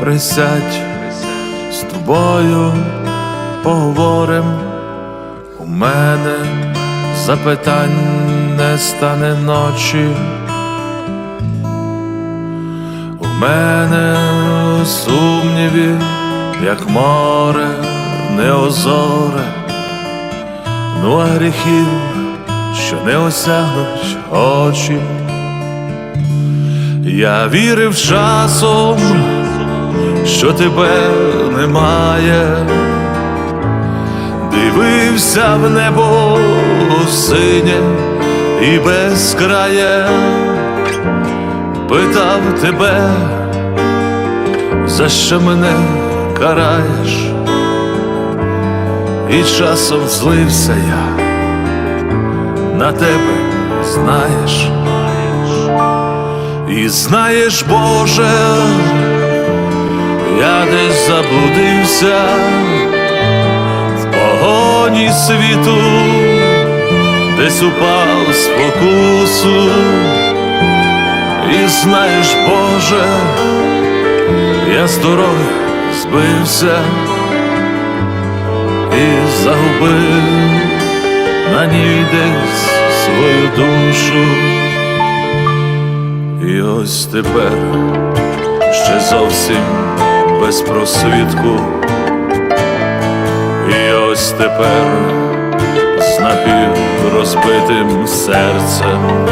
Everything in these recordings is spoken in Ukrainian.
присядь, з тобою поговорим. У мене запитань не стане ночі. У мене сумнівів, як море, не озоре, ну а гріхів, що не осягнуть очі. Я вірив часом, що тебе немає, дивився в небо синє і безкрає, питав тебе, за що мене караєш, і часом злився я. На тебе, знаєш. І знаєш, Боже, я десь заблудився в погоні світу, десь упав з спокусу. І знаєш, Боже, я з дороги збився і загубив на ній десь свою душу. І ось тепер ще зовсім без просвітку. І ось тепер з напіврозбитим серцем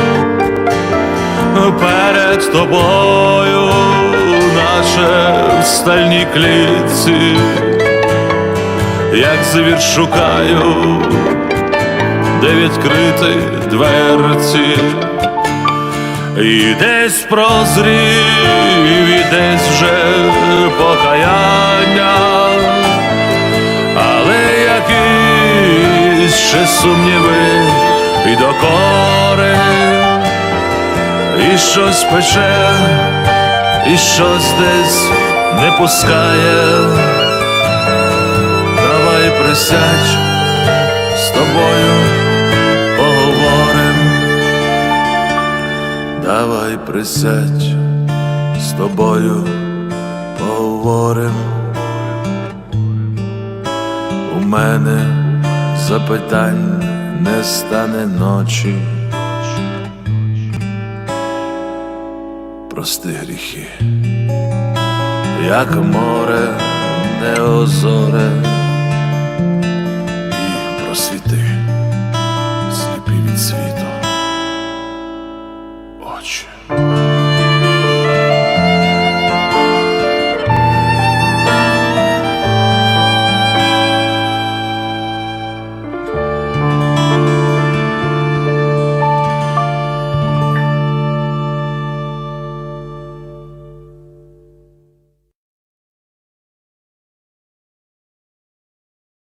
перед тобою, наче в стальній клітці, як звір шукаю, де відкрити дверці. І десь прозрів, і десь вже покаяння, але якісь ще сумніви і докори, і щось пече, і щось десь не пускає. Давай присядь присядь з тобою поговорим. У мене запитань не стане ночі. Прости гріхи, як море не озоре,